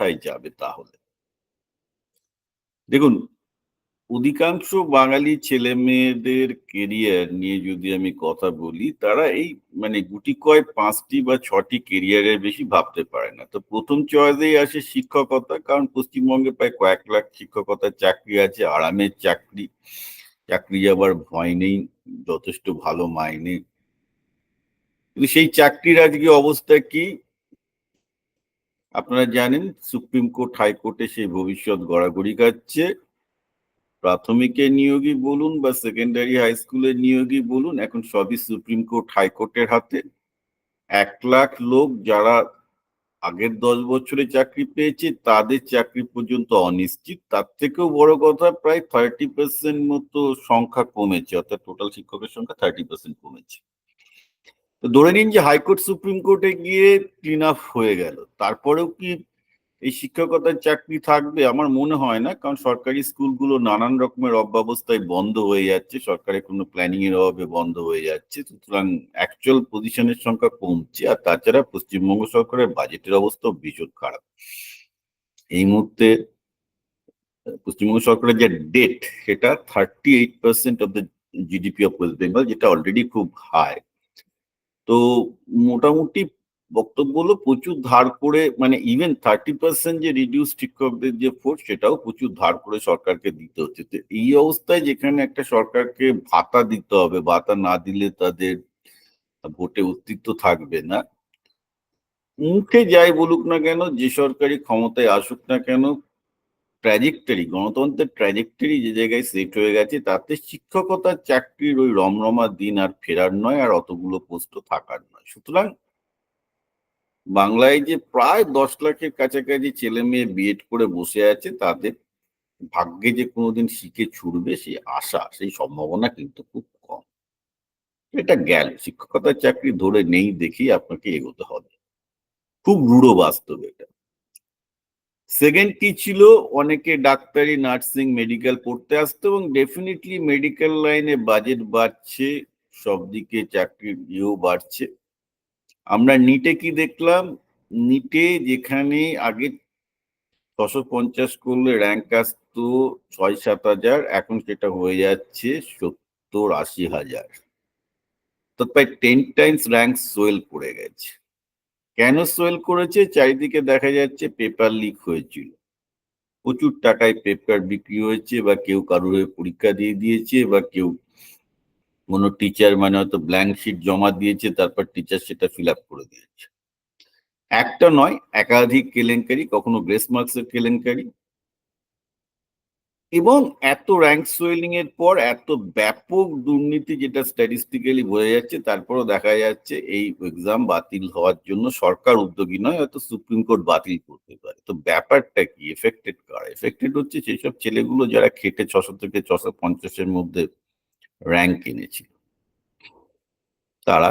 কোথায় যাবে তাহলে? দেখুন, অধিকাংশ বাঙালি ছেলে মেয়েদের কেরিয়ার নিয়ে যদি আমি কথা বলি, তারা এই মানে গুটি কয় পাঁচটি বা ছটি কেরিয়ারের বেশি ভাবতে পারে না। তো প্রথম চয়েসেই আসে শিক্ষকতা, কারণ পশ্চিমবঙ্গে প্রায় কয়েক লাখ শিক্ষকতার চাকরি আছে, আরামের চাকরি। চাকরি যাবার ভয় নেই, যথেষ্ট ভালো মাইনে। কিন্তু সেই চাকরির আজকে অবস্থা কি? আপনারা জানেন, সুপ্রিম কোর্ট হাইকোর্টে সেই ভবিষ্যৎ গড়াগড়ি খাচ্ছে প্রাথমিকের নিয়োগই বলুন বা সেকেন্ডারি হাই স্কুলের নিয়োগই বলুন, এখন সবই সুপ্রিম কোর্ট হাইকোর্টের হাতে। এক লাখ লোক যারা আগের দশ বছরে চাকরি পেয়েছে, তাদের চাকরি পর্যন্ত অনিশ্চিত। তার থেকেও বড় কথা, প্রায় থার্টি পার্সেন্ট মতো সংখ্যা কমেছে, অর্থাৎ টোটাল শিক্ষকের সংখ্যা থার্টি পার্সেন্ট কমেছে। তো ধরে নিন যে হাইকোর্ট সুপ্রিম কোর্টে গিয়ে ক্লিন আপ হয়ে গেল। তারপরেও কি এই শিক্ষকতার চাকরি থাকবে? আমার মনে হয় না, কারণ সরকারি স্কুলগুলো নানান রকমের অব্যবস্থায় বন্ধ হয়ে যাচ্ছে। সরকারের কোনো প্ল্যানিং এর অভাবে বন্ধ হয়ে যাচ্ছে। সুতরাং অ্যাকচুয়াল পজিশনের সংখ্যা কমছে, আর তাছাড়া পশ্চিমবঙ্গ সরকারের বাজেটের অবস্থাও ভীষণ খারাপ। এই মুহূর্তে পশ্চিমবঙ্গ সরকারের যে ডেট সেটা thirty eight percent of the GDP of West Bengal যেটা অলরেডি খুব হাই তো মোটামুটি বক্তব্য হলো প্রচুর ধার করে মানে ইভেন থার্টি পার্সেন্ট যে রিডিউস শিক্ষকদের যে ফোর্স সেটাও প্রচুর ধার করে সরকারকে দিতে হচ্ছে। তো এই অবস্থায় যেখানে একটা সরকারকে ভাতা দিতে হবে, ভাতা না দিলে তাদের ভোটে অস্তিত্ব থাকবে না। মুখে যাই বলুক না কেন, যে সরকারি ক্ষমতায় আসুক না কেন ট্র্যাজেক্টরি গণতন্ত্রের ট্র্যাজেক্টরি যে জায়গায় সেট হয়ে গেছে, তাতে শিক্ষকতার চাকরির ওই রমরমা দিন আর ফেরার নয় আর অতগুলো পোস্ট থাকার নয়। সুতরাং বাংলায় যে প্রায় দশ লাখের কাছাকাছি ছেলে মেয়ে বিএড করে বসে আছে তাদের ভাগ্যে যে কোনোদিন শিখে ছুটবে, সেই আশা, সেই সম্ভাবনা কিন্তু খুব কম। এটা গেল। শিক্ষকতার চাকরি ধরে নেই দেখি আপনাকে এগোতে হবে। খুব রূঢ় বাস্তব এটা। সেকেন্ডটি ছিল অনেকে ডাক্তারি নার্সিং মেডিকেল পড়তে আসতো এবং ডেফিনেটলি মেডিকেল লাইনে বাজেট বাড়ছে, সব দিকে চাকরির ইয়েও বাড়ছে। আমরা নিটে কি দেখলাম? নিটে যেখানে আগে ছশো পঞ্চাশ করলে র্যাঙ্ক আসতো ছয় সাত হাজার, এখন সেটা হয়ে যাচ্ছে সত্তর আশি হাজার। তো প্রায় টেন টাইমস র্যাঙ্ক সোয়েল পড়ে গেছে। কেন সোয়েল করেছে? চারিদিকে দেখা যাচ্ছে পেপার লিক হয়েছিল। প্রচুর টাকায় পেপার বিক্রি হয়েছে বা কেউ কারোর পরীক্ষা দিয়ে দিয়েছে বা কেউ কোনো টিচার মানে হয়তো ব্ল্যাঙ্ক শিট জমা দিয়েছে, তারপর টিচার সেটা ফিল আপ করে দিয়েছে। একটা নয়, একাধিক কেলেঙ্কারি, কখনো গ্রেস মার্কসের কেলেঙ্কারি এবং এত র্যাঙ্ক সোয়েলিং এর পর এত ব্যাপক দুর্নীতি যেটা স্ট্যাটিস্টিক্যালি বোঝা যাচ্ছে, তারপরও দেখা যাচ্ছে এই এক্সাম বাতিল হওয়ার জন্য সরকার উদ্যোগী নয়, হয়তো সুপ্রিম কোর্ট বাতিল করতে পারে। তো ব্যাপারটা কি? এফেক্টেড কারা? এফেক্টেড হচ্ছে সেসব ছেলেগুলো যারা খেটে ছশো থেকে ছশো পঞ্চাশের মধ্যে র্যাঙ্ক এনেছিল। তারা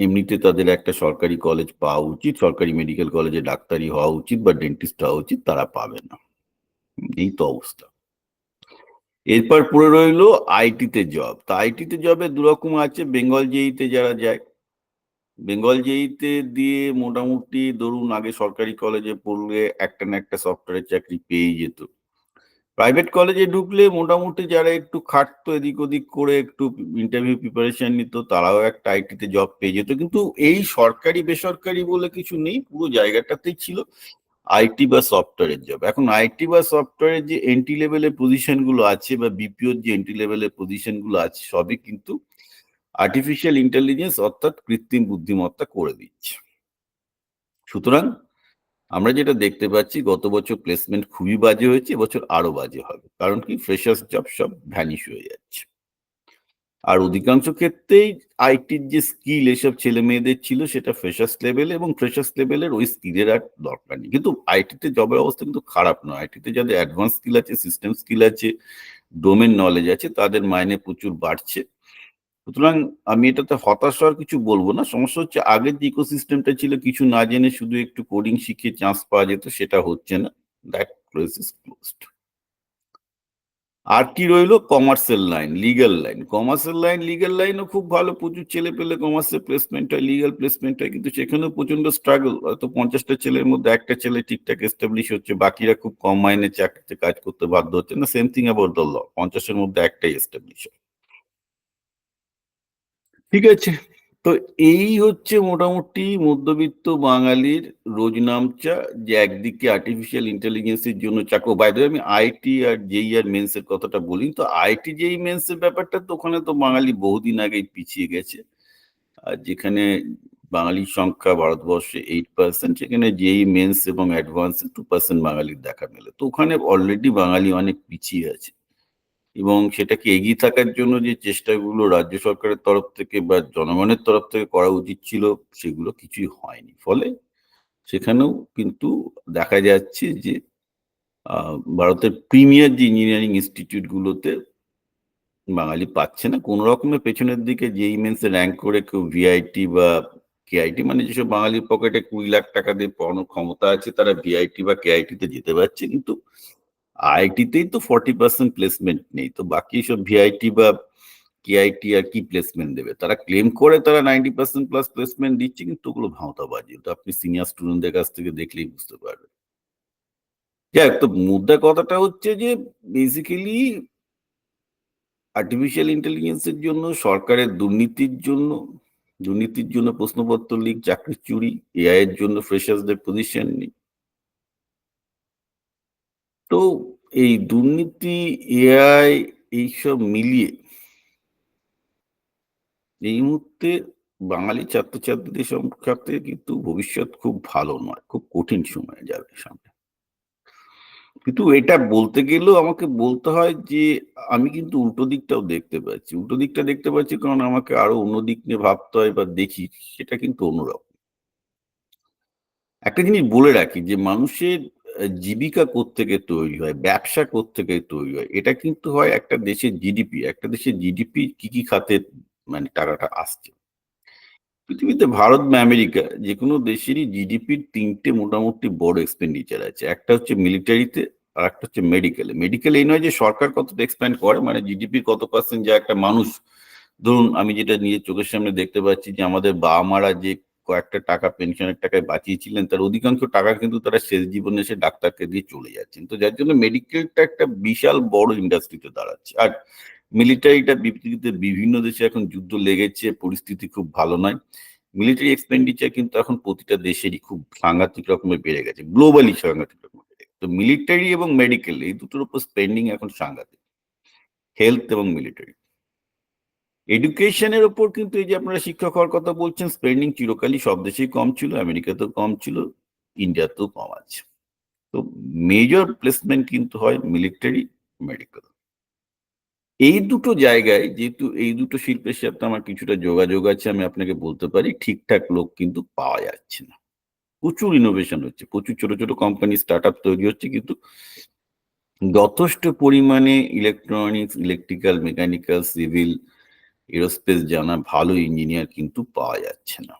এমনিতে তাদের একটা সরকারি কলেজ পাওয়া উচিত, সরকারি মেডিকেল কলেজে ডাক্তারি হওয়া উচিত বা ডেন্টিস্ট হওয়া উচিত, তারা পাবে না। এই তো অবস্থা। এরপর পড়ে রইল আইটিতে জব। তা আইটিতে জবে দুরকম আছে, বেঙ্গল জেইতে যারা যায়। বেঙ্গল জেইতে দিয়ে মোটামুটি ধরুন আগে সরকারি কলেজে পড়লে একটা না একটা সফটওয়্যার চাকরি পেয়ে যেত। প্রাইভেট কলেজে ঢুকলে মোটামুটি যারা একটু খাটতো এদিক ওদিক করে একটু ইন্টারভিউ প্রিপারেশন নিত, তারাও একটা আইটিতে জব পেয়ে যেত। কিন্তু এই সরকারি বেসরকারি বলে কিছু নেই, পুরো জায়গাটাতেই ছিল। আইটি বা সফটওয়্যারের জব এখন আইটি বা সফটওয়্যারের যে এন্ট্রি লেভেলের পজিশনগুলো আছে বা বিপিওর যে এন্ট্রি লেভেলের পজিশনগুলো আছে, সবই কিন্তু আর্টিফিশিয়াল ইন্টেলিজেন্স অর্থাৎ কৃত্রিম বুদ্ধিমত্তা করে দিচ্ছে। সুতরাং আমরা যেটা দেখতে পাচ্ছি, গত বছর প্লেসমেন্ট খুবই বাজে হয়েছে, এবছর আরও বাজে হবে। কারণ কি? ফ্রেশার্স জব সব ভ্যানিশ হয়ে যাচ্ছে। আর অধিকাংশ ক্ষেত্রেই আইটির যে স্কিল এসব ছেলে মেয়েদের ছিল সেটা ফ্রেশার্স লেভেল এবং ফ্রেশার্স লেভেলের ওই স্কিলের আর দরকার নেই। কিন্তু আইটিতে জবের অবস্থা কিন্তু খারাপ নয়। আইটিতে যাদের অ্যাডভান্স স্কিল আছে সিস্টেম স্কিল আছে ডোমেন নলেজ আছে, তাদের মাইনে প্রচুর বাড়ছে। সুতরাং আমি এটাতে হতাশ হওয়ার কিছু বলব না। সমস্যা হচ্ছে আগের যে ইকোসিস্টেমটা ছিল, কিছু না জেনে শুধু একটু কোডিং শিখে চান্স পাওয়া যেত, সেটা হচ্ছে না। দ্যাট ক্লোজ ইজ ক্লোজড আর কি রইল? কমার্সের লাইন লিগাল লাইন কমার্সের লাইন লিগ্যাল লাইনও খুব ভালো। প্রচুর ছেলে পেলে কমার্সের প্লেসমেন্ট হয় লিগাল প্লেসমেন্ট হয়। কিন্তু সেখানেও প্রচণ্ড স্ট্রাগল হয়তো পঞ্চাশটা ছেলের মধ্যে একটা ছেলে ঠিকঠাক এস্টাবলিশ হচ্ছে, বাকিরা খুব কম মাইনে চাকরিতে কাজ করতে বাধ্য হচ্ছে। না same thing about the law পঞ্চাশের মধ্যে একটাই এস্টাবলিশ হয়। ঠিক আছে। তো এই হচ্ছে মোটামুটি মধ্যবিত্ত বাঙালির রোজ নামচা যে একদিকে আর্টিফিশিয়াল ইন্টেলিজেন্সের জন্য চাকো বাইরে আমি আইটি আর জেই আর মেন্সের কথাটা বলি তো আইটি জেই মেন্সের ব্যাপারটা তো ওখানে তো বাঙালি বহুদিন আগেই পিছিয়ে গেছে। আর যেখানে বাঙালির সংখ্যা ভারতবর্ষে এইট পার্সেন্ট সেখানে জেই মেন্স এবং অ্যাডভান্স টু পার্সেন্ট বাঙালির দেখা মেলে। তো ওখানে অলরেডি বাঙালি অনেক পিছিয়ে আছে। এবং সেটাকে এগিয়ে থাকার জন্য যে চেষ্টাগুলো রাজ্য সরকারের তরফ থেকে বা জনগণের তরফ থেকে করা উচিত ছিল, সেগুলো কিছুই হয়নি। ফলে সেখানেও কিন্তু দেখা যাচ্ছে যে ভারতের প্রিমিয়ার যে ইঞ্জিনিয়ারিং ইনস্টিটিউটগুলোতে বাঙালি পাচ্ছে না। কোনো রকমের পেছনের দিকে যে ইমেন্সে র্যাঙ্ক করে কেউ ভিআইটি বা কেআইটি মানে যেসব বাঙালির পকেটে কুড়ি লাখ টাকা দিয়ে পড়ানোর ক্ষমতা আছে, তারা ভিআইটি বা কেআইটিতে যেতে পারছে। কিন্তু আইটিতেই তো ফর্টি পার্সেন্ট প্লেসমেন্ট নেই, তো বাকি সব ভিআইটি বা কেআইটি আর কি প্লেসমেন্ট দেবে? তারা ক্লেম করে তারা নাইনটি পার্সেন্ট প্লাস প্লেসমেন্ট দিচ্ছে, কিন্তু ওগুলো ভাঁওতাবাজি তো আপনি সিনিয়র স্টুডেন্টদের কাছ থেকে দেখলেই বুঝতে পারবেন। যাক তো মুদ্রা কথাটা হচ্ছে যে বেসিক্যালি আর্টিফিশিয়াল ইন্টেলিজেন্সের জন্য, সরকারের দুর্নীতির জন্য দুর্নীতির জন্য প্রশ্নপত্র লিক চাকরি চুরি এআই এর জন্য ফ্রেশার্সদের পজিশন নেই। তো এই দুর্নীতি, এআই এইসব মিলিয়ে এই মুহূর্তে বাঙালি ছাত্রছাত্রীদের সংখ্যাতে কিন্তু ভবিষ্যৎ খুব ভালো নয়, খুব কঠিন সময় যাবে সামনে। কিন্তু এটা বলতে গেলেও আমাকে বলতে হয় যে আমি কিন্তু উল্টো দিকটাও দেখতে পাচ্ছি। উল্টো দিকটা দেখতে পাচ্ছি কারণ আমাকে আরও অন্য দিক নিয়ে ভাবতে হয় বা দেখি, সেটা কিন্তু অন্যরকম। একটা জিনিস বলে রাখি যে মানুষের জীবিকা থেকে তৈরি হয়, ব্যবসা থেকে তৈরি হয়, এটা কিন্তু হয় একটা দেশের জিডিপি একটা দেশের জিডিপি কি কি খাতে মানে টাকাটা আসছে। পৃথিবীতে ভারত বা আমেরিকা যে কোনো দেশেরই জিডিপির তিনটে মোটামুটি বড় এক্সপেন্ডিচার আছে, একটা হচ্ছে মিলিটারিতে আর একটা হচ্ছে মেডিকেলে মেডিকেল এই নয় যে সরকার কতটা এক্সপ্যান্ড করে মানে জিডিপির কত পার্সেন্ট যা একটা মানুষ, ধরুন আমি যেটা নিজের চোখের সামনে দেখতে পাচ্ছি যে আমাদের বাবা মারা যে কয়েকটা টাকা পেনশনের টাকায় বাঁচিয়েছিলেন, তার অধিকাংশ টাকা কিন্তু তারা শেষ জীবনে এসে ডাক্তারকে দিয়ে চলে যাচ্ছেন। তো যার জন্য মেডিকেলটা একটা বিশাল বড় ইন্ডাস্ট্রিতে দাঁড়াচ্ছে। আর মিলিটারিটা পৃথিবীতে বিভিন্ন দেশে এখন যুদ্ধ লেগেছে, পরিস্থিতি খুব ভালো নয়। মিলিটারি এক্সপেন্ডিচার কিন্তু এখন প্রতিটা দেশেরই খুব সাংঘাতিক রকমের বেড়ে গেছে গ্লোবালি সাংঘাতিক রকমের বেড়ে তো মিলিটারি এবং মেডিকেল এই দুটোর উপর স্পেন্ডিং এখন সাংঘাতিক। হেলথ এবং মিলিটারি এডুকেশনের ওপর কিন্তু এই যে আপনারা শিক্ষক হওয়ার কথা বলছেন স্পেন্ডিং চিরকালই সব দেশেই কম ছিল, আমেরিকাতেও কম ছিল, ইন্ডিয়াতেও কম আছে। তো মেজর প্লেসমেন্ট কিন্তু হয় মিলিটারি মেডিকেল এই দুটো জায়গায় যেহেতু এই দুটো শিল্পের সাথে আমার কিছুটা যোগাযোগ আছে, আমি আপনাকে বলতে পারি, ঠিকঠাক লোক কিন্তু পাওয়া যাচ্ছে না। প্রচুর ইনোভেশন হচ্ছে, প্রচুর ছোট ছোট কোম্পানি স্টার্ট আপ তৈরি হচ্ছে, কিন্তু যথেষ্ট পরিমাণে electronics electrical mechanical civil aerospace জানা ভালো ইঞ্জিনিয়ার কিন্তু পাওয়া যাচ্ছে না।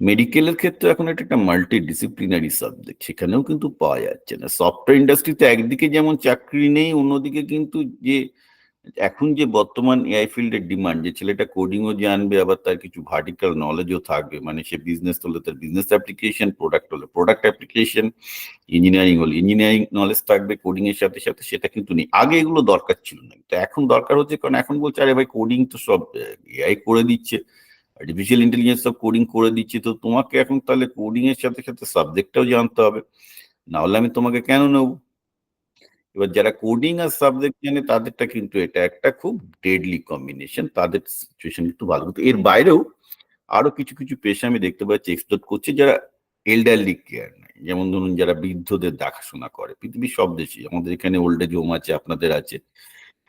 মেডিকেলের ক্ষেত্রে এখন এটা একটা মাল্টি ডিসিপ্লিনারি সাবজেক্ট সেখানেও কিন্তু পাওয়া যাচ্ছে না। সফটওয়্যার ইন্ডাস্ট্রিতে একদিকে যেমন চাকরি নেই, অন্যদিকে কিন্তু যে এখন যে বর্তমান এআই ফিল্ডের ডিমান্ড, যে ছেলেটা কোডিংও জানবে, আবার তার কিছু ভার্টিক্যাল নলেজও থাকবে মানে সে বিজনেস হলে তার বিজনেস অ্যাপ্লিকেশন প্রোডাক্ট হলে প্রোডাক্ট অ্যাপ্লিকেশন ইঞ্জিনিয়ারিং হলে ইঞ্জিনিয়ারিং নলেজ থাকবে কোডিং এর সাথে সাথে সেটা কিন্তু নেই। আগে এগুলো দরকার ছিল না। তো এখন দরকার হচ্ছে, কারণ এখন বলছে, আরে ভাই কোডিং তো সব এআই করে দিচ্ছে আর্টিফিশিয়াল ইন্টেলিজেন্স সব কোডিং করে দিচ্ছে, তো তোমাকে এখন তাহলে কোডিং এর সাথে সাথে সাবজেক্টটাও জানতে হবে। না হলে আমি তোমাকে কেন নেব? এবার যারা কোডিং আর সাবজেক্ট জানে, তাদেরটা কিন্তু এটা একটা খুব ডেডলি কম্বিনেশন তাদের সিচুয়েশন কিন্তু ভালো। কিন্তু এর বাইরেও আরও কিছু কিছু পেশা আমি দেখতে পাচ্ছি এক্সপ্লোর করছে যারা এল্ডারলি কেয়ার নেয়। যেমন ধরুন যারা বৃদ্ধদের দেখাশোনা করে, পৃথিবীর সব দেশে আমাদের এখানে ওল্ড এজ হোম আছে, আপনাদের আছে।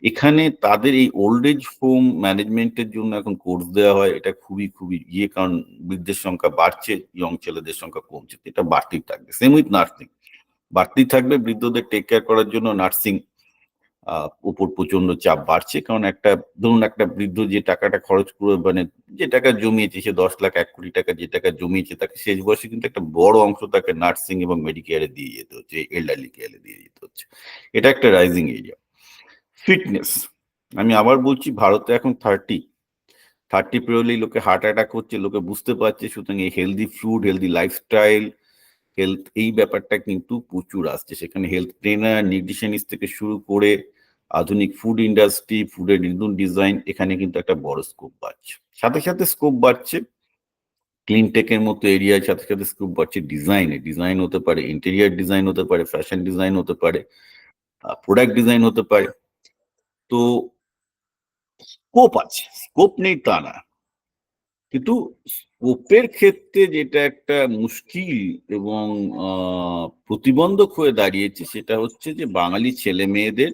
এখানে তাদের এই ওল্ড এজ হোম ম্যানেজমেন্টের জন্য এখন কোর্স দেওয়া হয়। এটা খুবই খুবই ইয়ে কারণ বৃদ্ধের সংখ্যা বাড়ছে ইয়ং ছেলেদের সংখ্যা কমছে, এটা বাড়তেই থাকবে। সেম উইথ নার্সিং বাড়তেই থাকবে। বৃদ্ধদের টেক কেয়ার করার জন্য নার্সিং উপর প্রচণ্ড চাপ বাড়ছে। কারণ একটা, ধরুন একটা বৃদ্ধ যে টাকাটা খরচ করে মানে যে টাকা জমিয়েছে, সে দশ লাখ, এক কোটি টাকা যে টাকা জমিয়েছে, তাকে শেষ বয়সে কিন্তু একটা বড় অংশ তাকে নার্সিং এবং মেডিকেয়ারে দিয়ে যেতে হচ্ছে এল্ডারলি কেয়ারে দিয়ে যেতে হচ্ছে। এটা একটা রাইজিং এরিয়া ফিটনেস আমি আবার বলছি, ভারতে এখন থার্টি থার্টি পেরোলেই লোকে হার্ট অ্যাটাক হচ্ছে, লোকে বুঝতে পারছে, সুতরাং এই healthy food healthy lifestyle health এই ব্যাপারটা কিন্তু প্রচুর আসছে। সেখানে হেলথ ট্রেনার নিউট্রিশনিস্ট থেকে শুরু করে আধুনিক ফুড ইন্ডাস্ট্রি ফুডের নতুন ডিজাইন এখানে কিন্তু একটা বড় স্কোপ বাড়ছে। সাথে সাথে স্কোপ বাড়ছে ক্লিন টেকের মতো এরিয়ার সাথে সাথে স্কোপ বাড়ছে ডিজাইনে ডিজাইন হতে পারে ইন্টেরিয়ার ডিজাইন হতে পারে ফ্যাশন ডিজাইন হতে পারে প্রোডাক্ট ডিজাইন হতে পারে। তো স্কোপ আছে স্কোপ নেই তা না। কিন্তু স্কোপের ক্ষেত্রে যেটা একটা মুশকিল এবং প্রতিবন্ধক হয়ে দাঁড়িয়েছে সেটা হচ্ছে যে বাঙালি ছেলে মেয়েদের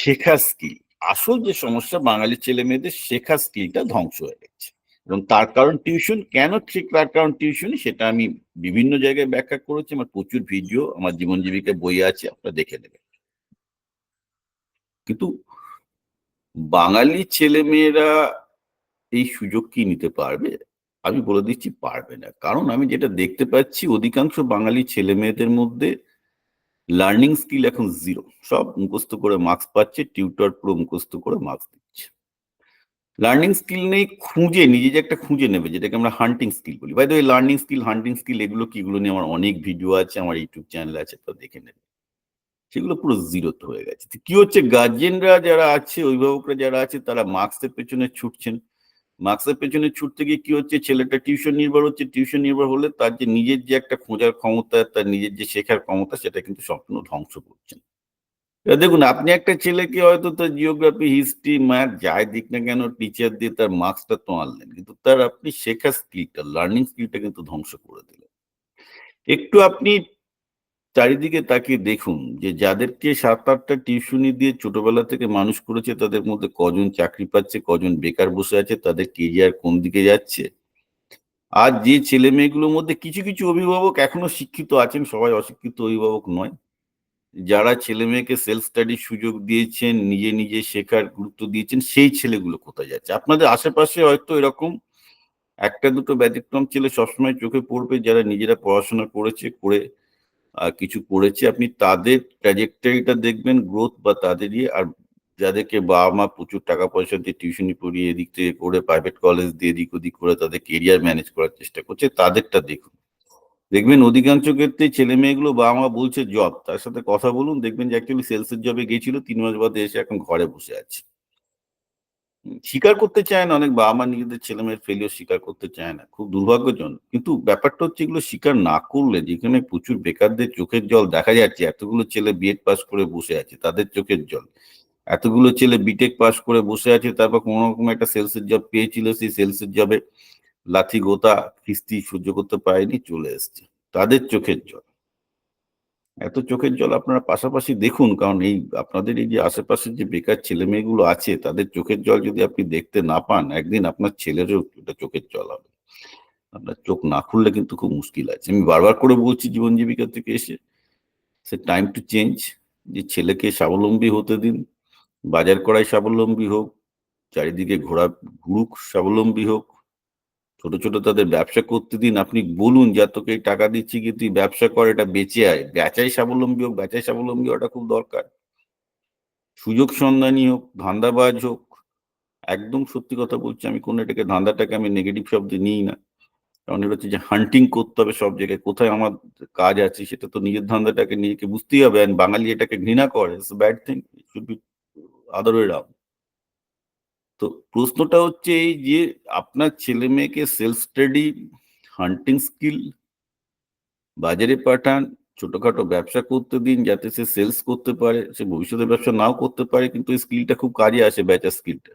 শেখা স্কিল আসল যে সমস্যা বাঙালি ছেলে মেয়েদের শেখা স্কিলটা ধ্বংস হয়ে গেছে। এবং তার কারণ টিউশন কেন ঠিক? তার কারণ টিউশনই সেটা আমি বিভিন্ন জায়গায় ব্যাখ্যা করেছি, আমার প্রচুর ভিডিও আমার জীবন জীবিকা বই আছে, আপনারা দেখে নেবেন। কিন্তু বাঙালি ছেলে মেয়েরা এই সুযোগ কি নিতে পারবে? আমি বলে দিচ্ছি পারবে না। কারণ আমি যেটা দেখতে পাচ্ছি অধিকাংশ বাঙালি ছেলে মেয়েদের মধ্যে লার্নিং স্কিল এখন জিরো সব মুখস্থ করে মার্কস পাচ্ছে টিউটর পুরো মুখস্থ করে মার্কস দিচ্ছে। লার্নিং স্কিল নেই খুঁজে নিজে যে একটা খুঁজে নেবে যেটাকে আমরা হান্টিং স্কিল বলি। বাই ওই লার্নিং স্কিল হান্টিং স্কিল এগুলো কি এগুলো নিয়ে আমার অনেক ভিডিও আছে আমার ইউটিউব চ্যানেল আছে তো দেখে নেবে। সেগুলো পুরো জিরোতে হয়ে গেছে। কি হচ্ছে? গার্জেনরা যারা আছে অভিভাবকরা যারা আছে তারা মার্কসের পেছনে ছুটছেন। মার্কসের পেছনে ছুটতে গিয়ে কি হচ্ছে? ছেলেটা টিউশন নির্ভর হচ্ছে, টিউশন নির্ভর হলে তার যে নিজের যে একটা খোঁজার ক্ষমতা, তার নিজের যে শেখার ক্ষমতা, সেটা কিন্তু সম্পূর্ণ ধ্বংস করছেন দেখুন, আপনি একটা ছেলেকে হয়তো তার জিওগ্রাফি হিস্ট্রি ম্যাথ যাই দিক না কেন টিচার দিয়ে তার মার্কসটা তো আনলেন, কিন্তু তার আপনি শেখার স্কিলটা লার্নিং স্কিলটা কিন্তু ধ্বংস করে দিলেন। একটু আপনি চারিদিকে তাকিয়ে দেখুন যে যাদেরকে সাত আটটা টিউশনি দিয়ে ছোটবেলা থেকে মানুষ করেছে, তাদের মধ্যে কজন চাকরি পাচ্ছে, কজন বেকার বসে আছে, তাদের কেরিয়ার কোন দিকে যাচ্ছে? আর যে ছেলে মেয়েগুলোর মধ্যে কিছু কিছু অভিভাবক এখনও শিক্ষিত আছেন, সবাই অশিক্ষিত অভিভাবক নয়। যারা ছেলে মেয়েকে সেলফ স্টাডির সুযোগ দিয়েছেন, নিজে নিজে শেখার গুরুত্ব দিয়েছেন, সেই ছেলেগুলো কোথায় যাচ্ছে? আপনাদের আশেপাশে হয়তো এরকম একটা দুটো ব্যতিক্রম ছেলে সবসময় চোখে পড়বে, যারা নিজেরা পড়াশোনা করেছে, করে কিছু করেছে। আপনি তাদের ট্র্যাজেক্টরিটা দেখবেন গ্রোথ বা তাদের তাদেরই আর যাদেরকে বাবা মা প্রচুর টাকা পয়সা দিয়ে টিউশনি পড়িয়ে এদিক থেকে করে প্রাইভেট কলেজ দিয়ে এদিক ওদিক করে তাদের কেরিয়ার ম্যানেজ করার চেষ্টা করছে, তাদেরটা দেখুন। দেখবেন অধিকাংশ ক্ষেত্রে ছেলে মেয়েগুলো বাবা মা বলছে, জব। তার সাথে কথা বলুন, দেখবেন যে অ্যাকচুয়ালি সেলসের জবে গেছিল তিন মাস বাদে এসে এখন ঘরে বসে আছে। স্বীকার করতে চায় না, অনেক বাবা মা নিজেদের ছেলে মেয়ের ফেলিও স্বীকার করতে চায় না। খুব দুর্ভাগ্যজনক। কিন্তু ব্যাপারটা হচ্ছে এগুলো স্বীকার না করলে, যেখানে প্রচুর বেকারদের চোখের জল দেখা যাচ্ছে, এতগুলো ছেলে বিএড পাস করে বসে আছে তাদের চোখের জল। এতগুলো ছেলে বিটেক পাস করে বসে আছে, তারপর কোনো রকম একটা সেলসের জব পেয়েছিল, সেই সেলসের জবে লাথি গোতা কিস্তি সহ্য করতে পারেনি, চলে এসছে। তাদের চোখের জল। এত চোখের জল আপনারা পাশাপাশি দেখুন, কারণ এই আপনাদের এই যে আশেপাশের যে বেকার ছেলে মেয়েগুলো আছে, তাদের চোখের জল যদি আপনি দেখতে না পান, একদিন আপনার ছেলেরও ওটা চোখের জল হবে। আপনার চোখ না খুললে কিন্তু খুব মুশকিল আছে। আমি বারবার করে বলছি জীবন জীবিকা থেকে এসে, সে টাইম টু চেঞ্জ যে ছেলেকে স্বাবলম্বী হতে দিন, বাজার করাই স্বাবলম্বী হোক, চারিদিকে ঘোরা, ঘুরুক, স্বাবলম্বী হোক ছোট ছোট তাদের ব্যবসা করতে দিন। আপনি বলুন যা তোকে টাকা দিচ্ছি কি? তুই ব্যবসা কর, এটা বেঁচে আয়। বেচাই স্বাবলম্বী হোক, বেচাই স্বাবলম্বী হওয়াটা খুব দরকার। সুযোগ সন্ধানী হোক, ধান্দাবাজ হোক, একদম সত্যি কথা বলছি, আমি কোনো এটাকে, ধান্দাটাকে আমি নেগেটিভ শব্দে নিই না। কারণ এটা হচ্ছে যে হান্টিং করতে হবে সব জায়গায়। কোথায় আমার কাজ আছে, সেটা তো নিজের ধান্দাটাকে নিজেকে বুঝতেই হবে। বাঙালি এটাকে ঘৃণা করে bad thing should be other way round তো প্রশ্নটা হচ্ছে এই যে আপনার ছেলে মেয়েকে সেলফ স্টাডি হান্টিং স্কিল বাজারে পাঠান, ছোটখাটো ব্যবসা করতে দিন যাতে সে সেলস করতে পারে, সে ভবিষ্যতে ব্যবসা নাও করতে পারে, কিন্তু এই স্কিলটা খুব কাজে আসে বেচার স্কিলটা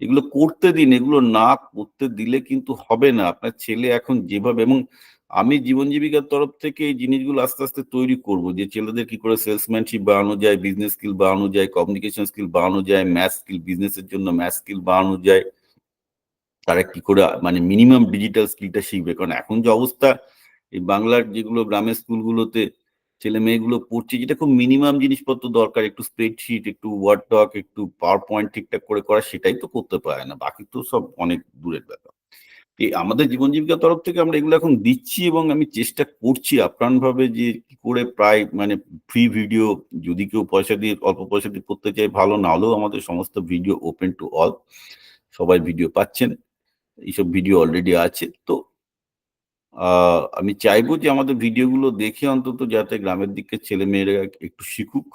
এগুলো করতে দিন, এগুলো না করতে দিলে কিন্তু হবে না। আপনার ছেলে এখন যেভাবে এবং আমি জীবন জীবিকার তরফ থেকে এই জিনিসগুলো আস্তে আস্তে তৈরি করব, যে ছেলেদের কি করে সেলসম্যানশিপ বাড়ানো যায় বিজনেস স্কিল বাড়ানো যায় কমিউনিকেশন স্কিল বাড়ানো যায় ম্যাথ স্কিল বিজনেসের জন্য ম্যাথ স্কিল বাড়ানো যায়। তারা কি করে মানে মিনিমাম ডিজিটাল স্কিলটা শিখবে? কারণ এখন যে অবস্থা, এই বাংলার যেগুলো গ্রামের স্কুলগুলোতে ছেলে মেয়েগুলো পড়ছে, যেটা খুব মিনিমাম জিনিসপত্র দরকার, একটু স্প্রেডশিট একটু ওয়ার্ড টক একটু পাওয়ার পয়েন্ট ঠিকঠাক করে করা, সেটাই তো করতে পারে না। বাকি তো সব অনেক দূরের ব্যাপার। আমাদের জীবন জীবিকার তরফ থেকে আমরা এগুলো এখন দিচ্ছি এবং আমি চেষ্টা করছি আপ্রাণভাবে যে কি করে প্রায় মানে ফ্রি ভিডিও যদি কেউ পয়সা দিয়ে, অল্প পয়সা দিয়ে করতে চায়, ভালো না হলেও আমাদের সমস্ত ভিডিও ওপেন টু অল সবাই ভিডিও পাচ্ছেন, এইসব ভিডিও অলরেডি আছে। তো আমি চাইব যে আমাদের ভিডিওগুলো দেখে অন্তত যাতে গ্রামের দিকের ছেলে মেয়েরা একটু শিখুক,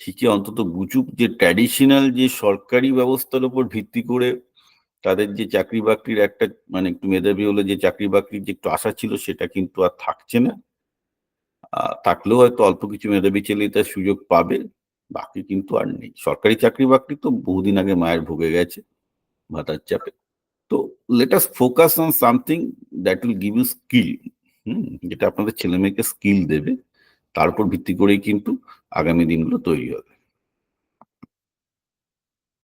শিখে অন্তত বুঝুক যে ট্র্যাডিশনাল যে সরকারি ব্যবস্থার উপর ভিত্তি করে তাদের যে চাকরি বাকরির একটা মানে একটু মেধাবী হলে যে চাকরি বাকরির যে একটু আশা ছিল সেটা কিন্তু আর থাকছে না। থাকলেও হয়তো অল্প কিছু মেধাবী ছেলে তার সুযোগ পাবে, বাকি কিন্তু আর নেই। সরকারি চাকরি বাকরি তো বহুদিন আগে মায়ের ভোগে গেছে, ভাতার চাপে। তো let us focus on something that will give you skill hmm, যেটা আপনাদের ছেলে মেয়েকে স্কিল দেবে, তার উপর ভিত্তি করেই কিন্তু আগামী দিনগুলো তৈরি হবে।